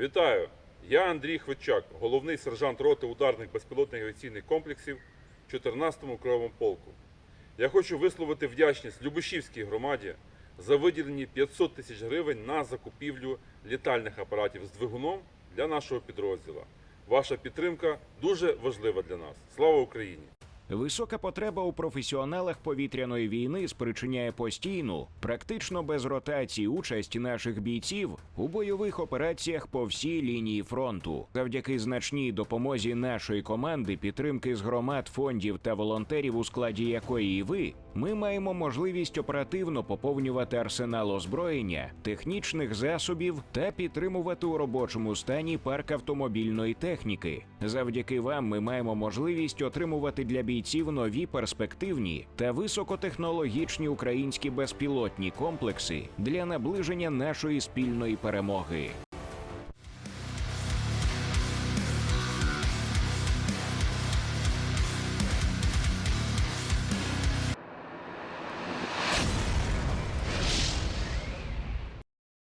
Вітаю! Я Андрій Хвичак, головний сержант роти ударних безпілотних авіаційних комплексів 14-му окремому полку. Я хочу висловити вдячність Любишівській громаді за виділені 500 тисяч гривень на закупівлю літальних апаратів з двигуном для нашого підрозділу. Ваша підтримка дуже важлива для нас. Слава Україні! Висока потреба у професіоналах повітряної війни спричиняє постійну, практично без ротації участь наших бійців у бойових операціях по всій лінії фронту. Завдяки значній допомозі нашої команди, підтримки з громад, фондів та волонтерів, у складі якої і ви, ми маємо можливість оперативно поповнювати арсенал озброєння, технічних засобів та підтримувати у робочому стані парк автомобільної техніки. Завдяки вам ми маємо можливість отримувати для бійців нові перспективні та високотехнологічні українські безпілотні комплекси для наближення нашої спільної перемоги.